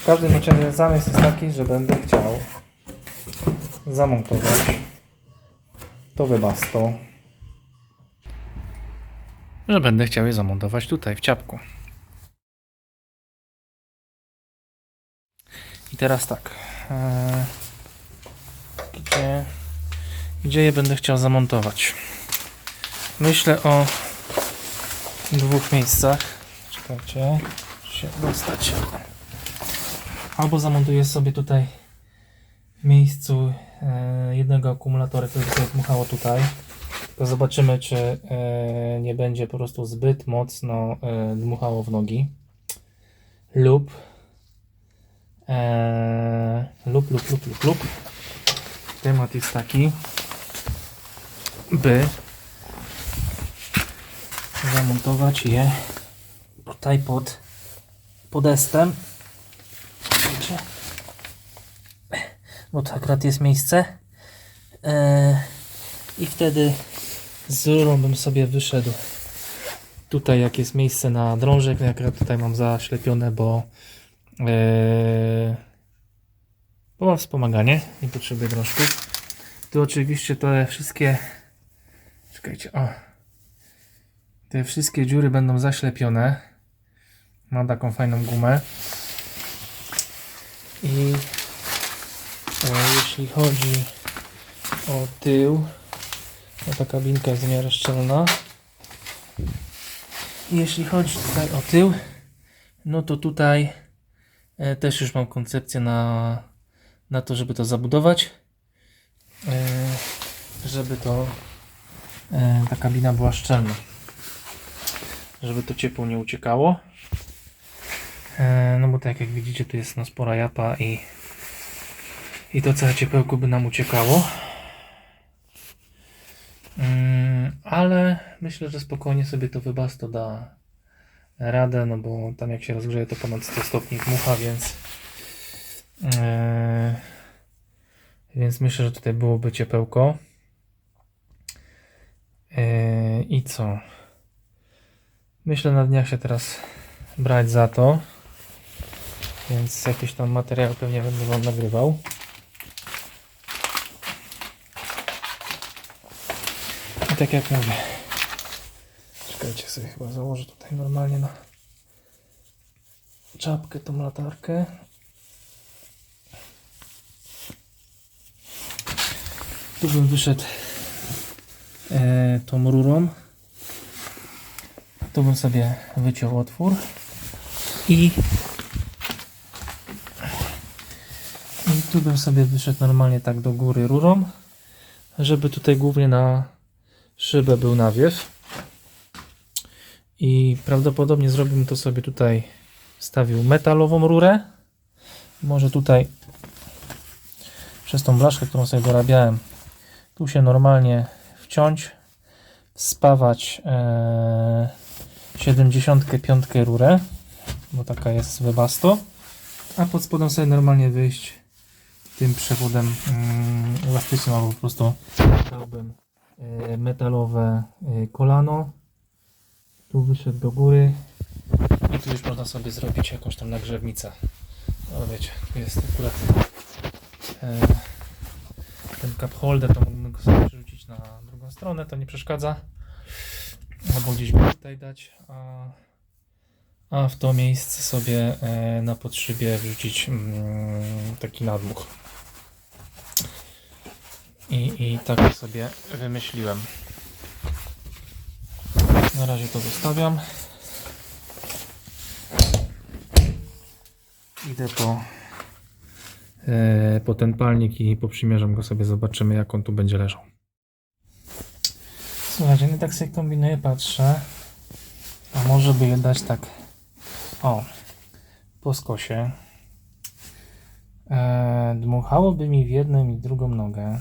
W każdym razie jest taki, że będę chciał zamontować to wybasto. Że będę chciał je zamontować tutaj w ciapku. I teraz tak. e, Gdzie, gdzie je będę chciał zamontować? Myślę o dwóch miejscach. Czekajcie, się dostać. Albo zamontuję sobie tutaj w miejscu e, jednego akumulatora, który sobie dmuchało tutaj. To zobaczymy, czy e, nie będzie po prostu zbyt mocno e, dmuchało w nogi. Lub lub, lub, lub, lub, lub. Temat jest taki, by zamontować je tutaj pod podestem. Widzicie? Bo to akurat jest miejsce. E, I wtedy z rurą bym sobie wyszedł tutaj, jak jest miejsce na drążek. Ja akurat tutaj mam zaślepione, bo, e, bo mam wspomaganie. Nie potrzebuję drążków. Tu oczywiście te wszystkie. Czekajcie, o. Te wszystkie dziury będą zaślepione. Mam taką fajną gumę. I jeśli chodzi o tył, to ta kabinka jest w miarę szczelna. Jeśli chodzi tutaj o tył, no to tutaj e, też już mam koncepcję na, na to, żeby to zabudować. E, żeby to e, ta kabina była szczelna. Żeby to ciepło nie uciekało. No bo tak jak widzicie, tu jest no spora japa i, i to całe ciepełko by nam uciekało. Mm, ale myślę, że spokojnie sobie to wybasto da radę, no bo tam jak się rozgrzeje to ponad 100 stopni dmucha, więc e, więc myślę, że tutaj byłoby ciepełko. E, I co? Myślę na dniach się teraz brać za to. Więc jakiś tam materiał pewnie będę Wam nagrywał. Tak jak mówię. Czekajcie sobie chyba założę tutaj normalnie na czapkę tą latarkę. Tu bym wyszedł e, tą rurą. Tu bym sobie wyciął otwór i i tu bym sobie wyszedł normalnie tak do góry rurą, żeby tutaj głównie na szybę był nawiew. I prawdopodobnie zrobimy to sobie tutaj, stawił metalową rurę. Może tutaj przez tą blaszkę, którą sobie dorabiałem, tu się normalnie wciąć, spawać e, 75 rurę, bo taka jest Webasto, a pod spodem sobie normalnie wyjść tym przewodem mm, elastycznym albo po prostu dałbym metalowe e, kolano. Tu wyszedł do góry i tu już można sobie zrobić jakąś tam nagrzewnicę. No wiecie, tu jest akurat e, ten cup holder, to mógłbym go sobie przerzucić na drugą stronę, to nie przeszkadza. Albo gdzieś go tutaj dać, a, a w to miejsce sobie e, na podszybie wrzucić mm, taki nadmuch. I, I tak sobie wymyśliłem. Na razie to zostawiam. Idę po, e, po ten palnik i poprzymierzam go sobie, zobaczymy jak on tu będzie leżał. Słuchajcie, no tak sobie kombinuję, patrzę. A może by je dać tak. O, po skosie. E, dmuchałoby mi w jedną i drugą nogę.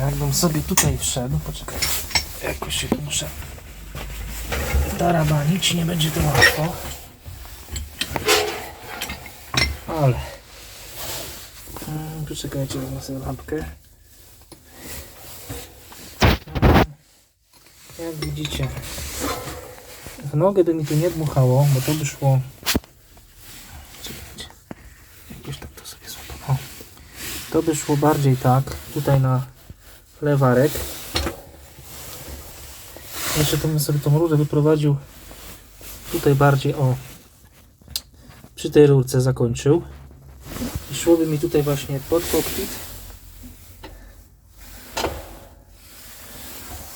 Jakbym sobie tutaj wszedł, poczekaj, jakoś się tu muszę tarabanić, nie będzie to łatwo. Ale. Mm, Poczekajcie, wezmę sobie lampkę. Jak widzicie, w nogę by mi tu nie dmuchało, bo to by szło. Czekajcie. To by szło bardziej tak, tutaj na lewarek. Jeszcze to bym sobie tą rurę wyprowadził tutaj bardziej, o, przy tej rurce zakończył. I szłoby mi tutaj właśnie pod kokpit.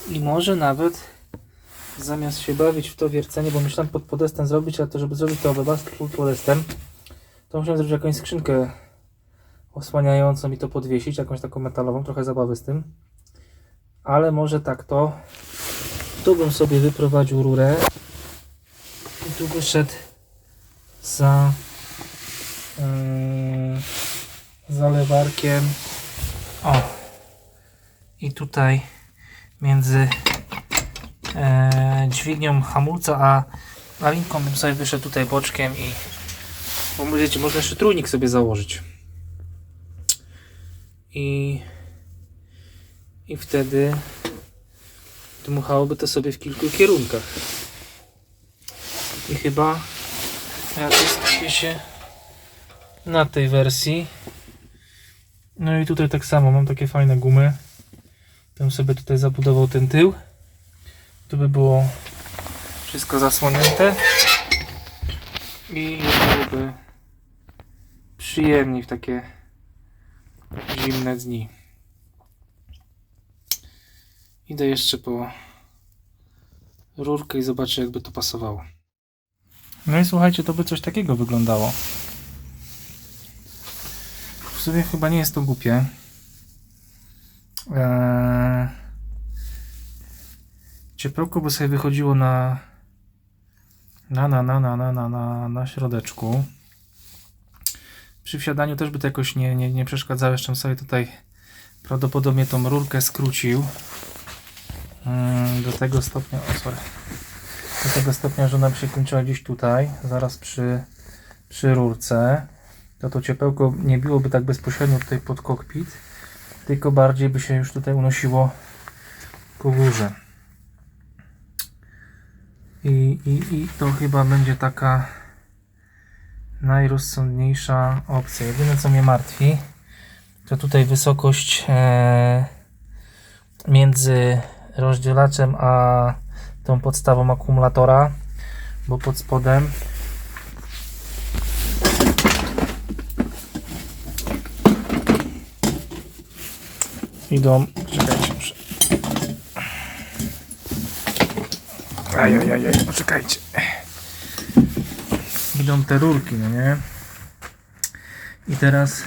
I może nawet zamiast się bawić w to wiercenie, bo myślałem pod podestem zrobić, ale to żeby zrobić to obebas pod podestem, to musiałem zrobić jakąś skrzynkę osłaniającą i to podwiesić, jakąś taką metalową, trochę zabawy z tym. Ale może tak to. Tu bym sobie wyprowadził rurę i tu wyszedł za yy, zalewarkiem. O! I tutaj między e, dźwignią hamulca a, linką bym sobie wyszedł tutaj boczkiem i bo wiecie, można jeszcze trójnik sobie założyć. I i wtedy dmuchałoby to sobie w kilku kierunkach. I chyba jakoś skupię się na tej wersji. No i tutaj tak samo, mam takie fajne gumy. Bym sobie tutaj zabudował ten tył. Tu by było wszystko zasłonięte. I byłoby przyjemniej w takie zimne dni. Idę jeszcze po rurkę i zobaczę, jakby to pasowało. No i słuchajcie, to by coś takiego wyglądało. W sumie chyba nie jest to głupie. Eee... Ciepełko by sobie wychodziło na na, na, na, na, na, na, na, na środeczku. Przy wsiadaniu też by to jakoś nie, nie, nie przeszkadzało. Jeszcze sobie tutaj prawdopodobnie tą rurkę skrócił. Mm, do tego stopnia, o sorry, do tego stopnia, że ona by się kończyła gdzieś tutaj, zaraz przy, przy rurce, to to ciepełko nie biłoby tak bezpośrednio tutaj pod kokpit, tylko bardziej by się już tutaj unosiło ku górze. I, i, I to chyba będzie taka najrozsądniejsza opcja. Jedyne co mnie martwi, to tutaj wysokość e, między rozdzielaczem a tą podstawą akumulatora, bo pod spodem idą. Czekajcie, muszę. Ajajajaj, poczekajcie. Idą te rurki, no nie? I teraz.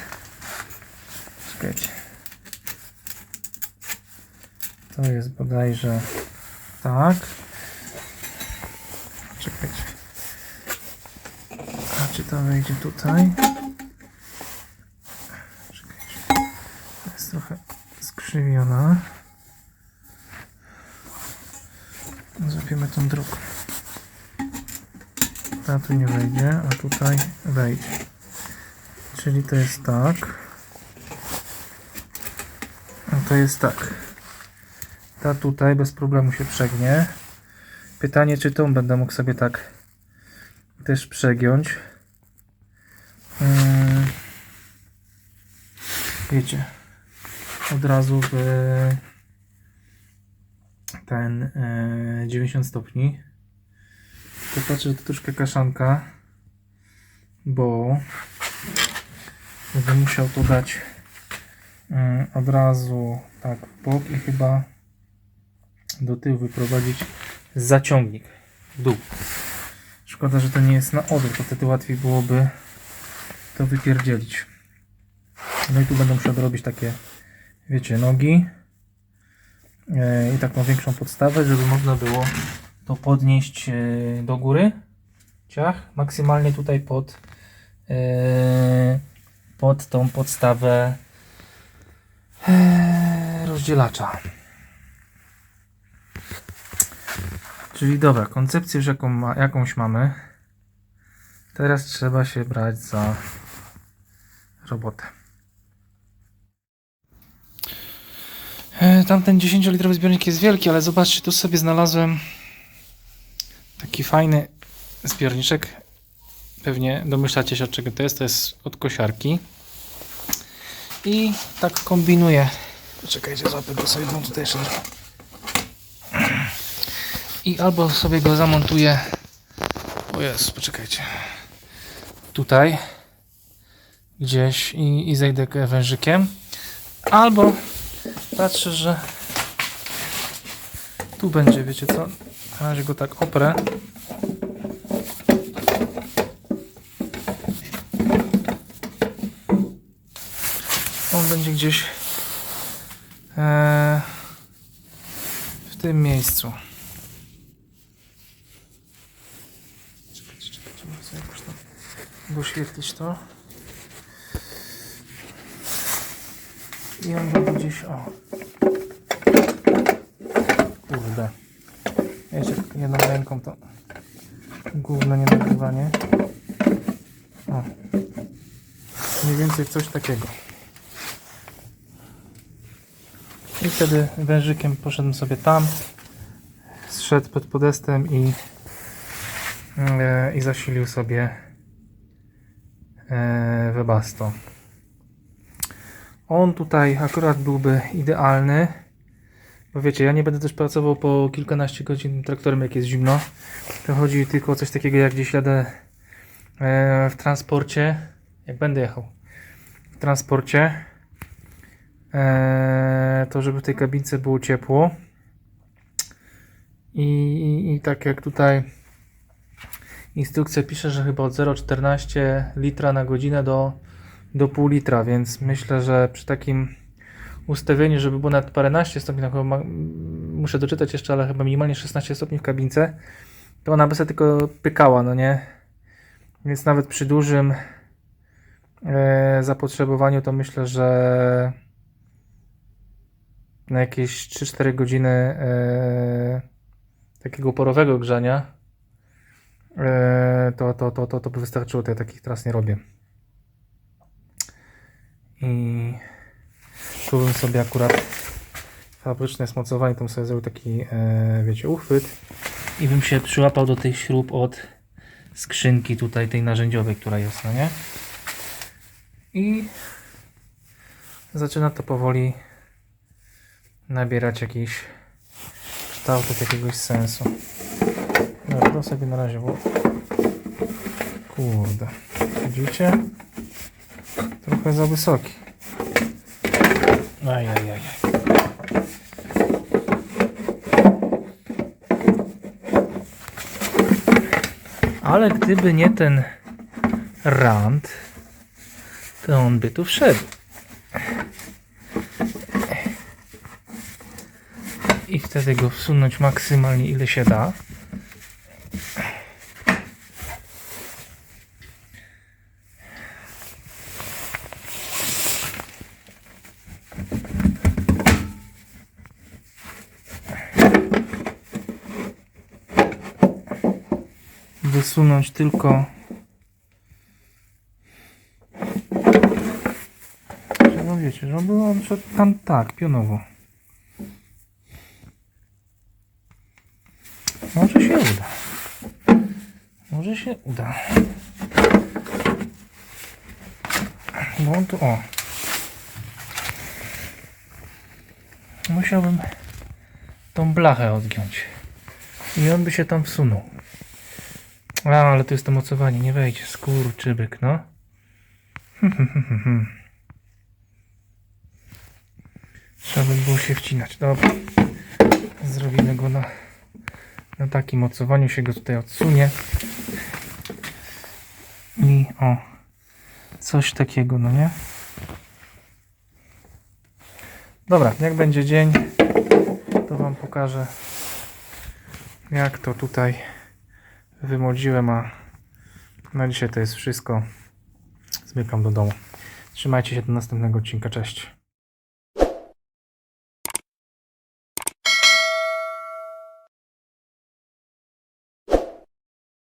Czekajcie. To jest bodajże tak. Czekajcie. A czy to wejdzie tutaj? Czekajcie. To jest trochę skrzywiona. Złapiemy tą drugą. Ta tu nie wejdzie, a tutaj wejdzie. Czyli to jest tak. A to jest tak. Ta tutaj bez problemu się przegnie. Pytanie, czy tą będę mógł sobie tak też przegiąć. Yy, wiecie, od razu w ten yy, 90 stopni. To patrzę, że to troszkę kaszanka, bo będę musiał to dać yy, od razu tak w bok i chyba do tyłu wyprowadzić zaciągnik w dół. Szkoda, że to nie jest na odwrót, to wtedy łatwiej byłoby to wypierdzielić. No i tu będę musiał dorobić takie, wiecie, nogi e, i taką większą podstawę, żeby można było to podnieść e, do góry. Ciach, maksymalnie tutaj pod e, pod tą podstawę rozdzielacza. Czyli dobra, koncepcję już jaką ma, jakąś mamy. Teraz trzeba się brać za robotę. E, Tamten 10-litrowy zbiornik jest wielki, ale zobaczcie, tu sobie znalazłem taki fajny zbiorniczek. Pewnie domyślacie się od czego to jest. To jest od kosiarki. I tak kombinuję. Poczekajcie, złapę go sobie no tutaj jeszcze. I albo sobie go zamontuję. O jest, poczekajcie. Tutaj gdzieś i, i zejdę wężykiem. Albo patrzę, że tu będzie, wiecie co? Na razie go tak oprę. On będzie gdzieś e, w tym miejscu. Czekajcie, czekajcie, muszę sobie jakoś tam doświetlić to. I on będzie gdzieś, o. Kurde. Jeszcze jedną ręką to główne nie nagrywanie. O. Mniej więcej coś takiego. I wtedy wężykiem poszedłem sobie tam, zszedł pod podestem i, e, i zasilił sobie Webasto. On tutaj akurat byłby idealny, bo wiecie, ja nie będę też pracował po kilkanaście godzin traktorem, jak jest zimno. To chodzi tylko o coś takiego, jak gdzieś jadę e, w transporcie, jak będę jechał w transporcie, e, to żeby w tej kabince było ciepło. I, i, I tak jak tutaj instrukcja pisze, że chyba od 0,14 litra na godzinę do, do pół litra, więc myślę, że przy takim ustawieniu, żeby było nawet paręnaście stopni, ma, muszę doczytać jeszcze, ale chyba minimalnie 16 stopni w kabince, to ona by sobie tylko pykała, no nie? Więc nawet przy dużym e, zapotrzebowaniu to myślę, że na jakieś 3-4 godziny e, takiego porowego grzania to, to, to, to, to by wystarczyło, to ja takich teraz nie robię. I tu bym sobie akurat fabryczne smocowanie, to sobie zrobił taki, e, wiecie, uchwyt i bym się przyłapał do tych śrub od skrzynki tutaj, tej narzędziowej, która jest, no nie? I zaczyna to powoli nabierać jakiś kształtów, jakiegoś sensu. No, to sobie na razie, bo kurde, widzicie? Trochę za wysoki. Ajajaj. Ale gdyby nie ten rand, to on by tu wszedł. I wtedy go wsunąć maksymalnie ile się da. Wysunąć tylko No wiecie, że on był on szedł tam tak, pionowo. Może się uda. Może się uda. Bo on tu, o. Musiałbym tą blachę odgiąć. I on by się tam wsunął. A, ale to jest to mocowanie, nie wejdzie. Skurczybyk, no. Trzeba by było się wcinać. Dobra. Zrobimy go na, na takim mocowaniu. Się go tutaj odsunie. I o. Coś takiego, no nie? Dobra, jak będzie dzień, to Wam pokażę, jak to tutaj wymodziłem, a na dzisiaj to jest wszystko. Zmykam do domu. Trzymajcie się do następnego odcinka. Cześć.